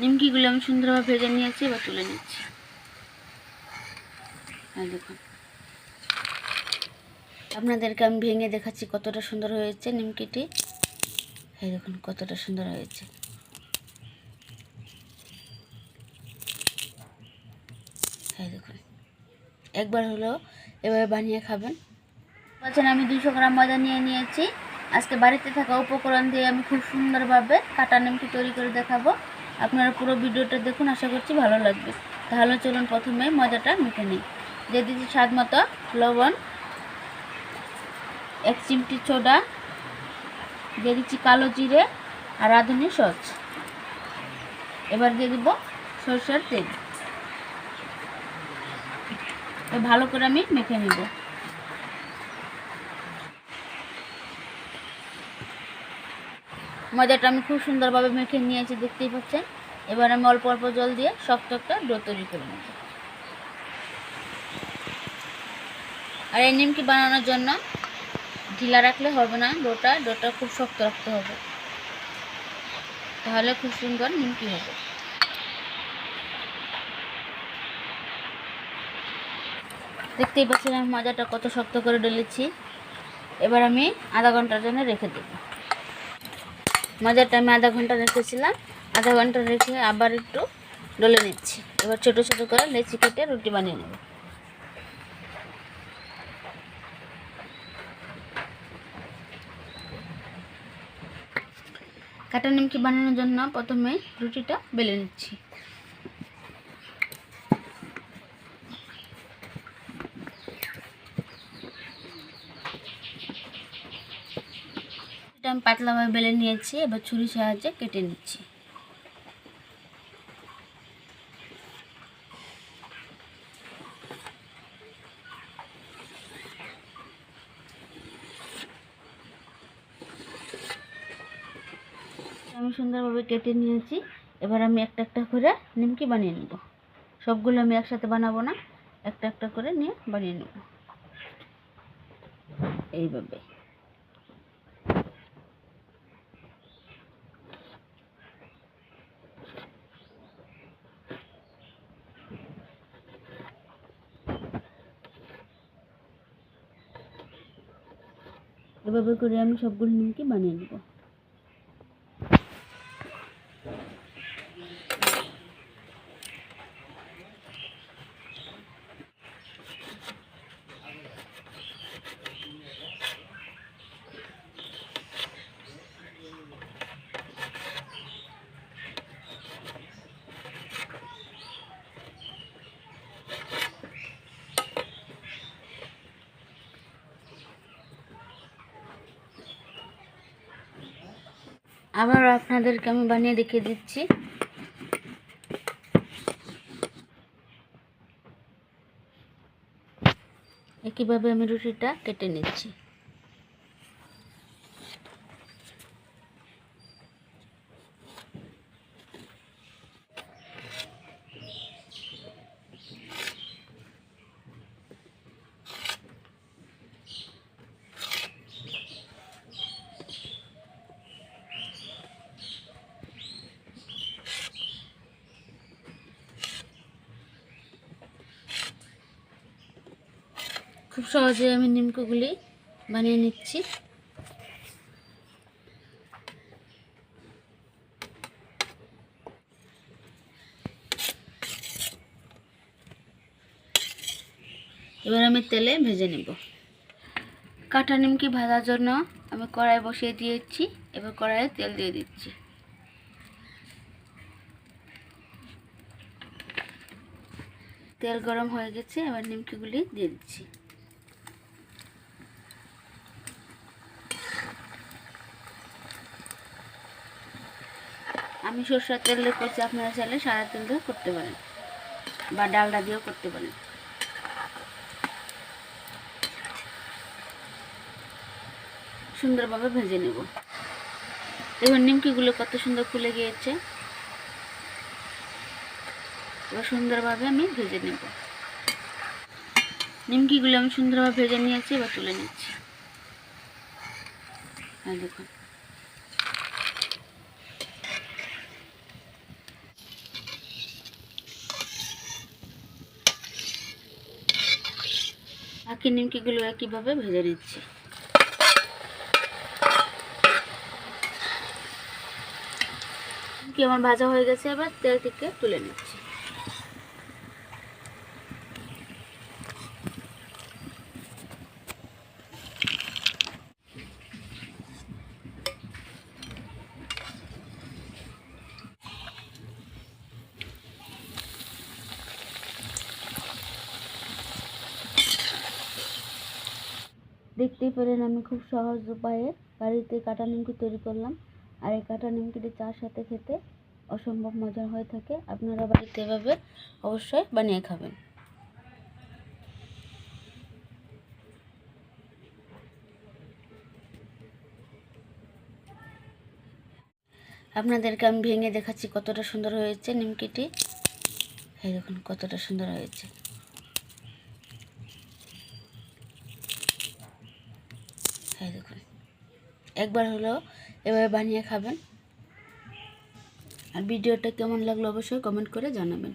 নিমকিগুলো আমি সুন্দরভাবে ভেজে নিয়েছি, এবার তুলে নিচ্ছি। আর দেখুন। আপনাদেরকে আমি ভেঙে দেখাচ্ছি কতটা সুন্দর হয়েছে নিমকিটি। এই দেখুন, কতটা সুন্দর হয়েছে। দেখুন। একবার হলো এভাবে বানিয়ে খাবেন। বলছেন, আমি দুশো গ্রাম ময়দা নিয়ে নিয়েছি। আজকে বাড়িতে থাকা উপকরণ দিয়ে আমি খুব সুন্দরভাবে কাটা নিমকি তৈরি করে দেখাবো। আপনারা পুরো ভিডিওটা দেখুন, আশা করছি ভালো লাগবে। তাহলে চলুন প্রথমে মজাটা মেখে নিই। দিয়ে দিচ্ছি স্বাদ মতো লবণ, এক চিমটি সোডা দিয়ে দিচ্ছি কালো জিরে আর রাঁধুনি সস। এবার দিয়ে দিব সরষের তেল। ভালো করে আমি মেখে নিব। ময়দাটা আমি খুব সুন্দরভাবে মেখে নিয়েছি, দেখতেই পাচ্ছেন। এবার আমি অল্প অল্প জল দিয়ে শক্ত একটা ডো তৈরি করে নেব। আর এই নিমকি বানানোর জন্য ঢিলা রাখলে হবে না, ডোটা ডোটা খুব শক্ত রাখতে হবে। তাহলে খুব সুন্দর নিমকি হবে। দেখতেই পাচ্ছেন আমি মজাটা কত শক্ত করে ডলেছি। এবার আমি আধা ঘণ্টার জন্য রেখে দেব। মজাটা আমি আধা ঘণ্টা রেখেছিলাম, আধা ঘণ্টা রেখে আবার একটু ডলে নিচ্ছি। এবার ছোট ছোট করে লেচি কেটে রুটি বানিয়ে নেব। কাটা নিমকি বানানোর জন্য প্রথমে রুটিটা বেলে নিচ্ছি। এটা আমি পাতলাভাবে বেলে নিয়েছি, এবার ছুরির সাহায্যে কেটে নিচ্ছি। আমি সুন্দরভাবে কেটে নিয়েছি, এবার আমি একটা একটা করে নিমকি বানিয়ে নেব। সবগুলো আমি একসাথে বানাবো না, একটা একটা করে নিয়ে বানিয়ে নেব। এইভাবে। এভাবে করে আমি সবগুলো নিমকি বানিয়ে নেব। আবার আপনাদেরকে আমি বানিয়ে দেখিয়ে দিচ্ছি। একইভাবে আমি রুটিটা কেটে নিচ্ছি। খুব সহজে আমি নিমকোগুলি বানিয়ে নিচ্ছি। এবার আমি তেলে ভেজে নেব। কাঁটা নিমকি ভাজার জন্য আমি কড়াই বসিয়ে দিয়েছি, এবার কড়াইয়ে তেল দিয়ে দিচ্ছি। তেল গরম হয়ে গেছে, এবার নিমকিগুলি দিয়ে দিচ্ছি। আমি সরষের তেল দিয়ে করছি, আপনারা চাইলে সাদা তেল দিয়েও করতে পারেন। বা ডালডা দিয়েও করতে পারেন। সুন্দরভাবে ভেজে নেব। দেখুন নিমকিগুলো কত সুন্দর ফুলে গিয়েছে। এবার সুন্দরভাবে আমি ভেজে নেব। নিমকিগুলো আমি সুন্দরভাবে ভেজে নিয়েছি, এবার তুলে নিচ্ছি। হ্যাঁ দেখুন। বাকি নিমকিগুলো একইভাবে ভেজে নিচ্ছি। আমার ভাজা হয়ে গেছে এবার তেল থেকে তুলে নিচ্ছি। দেখতেই পেলেন আমি খুব সহজ উপায়ে বাড়িতে কাটা নিমকি তৈরি করলাম। আর এই কাটা নিমকিটি চার সাথে খেতে অসম্ভব মজার হয়ে থাকে। আপনারা বাড়িতে এভাবে অবশ্যই বানিয়ে খাবেন। আপনাদেরকে আমি ভেঙে দেখাচ্ছি কতটা সুন্দর হয়েছে নিমকিটি। এই দেখুন, কতটা সুন্দর হয়েছে। এই দেখুন। একবার হলেও এভাবে বানিয়ে খাবেন। আর ভিডিওটা কেমন লাগল অবশ্যই কমেন্ট করে জানাবেন।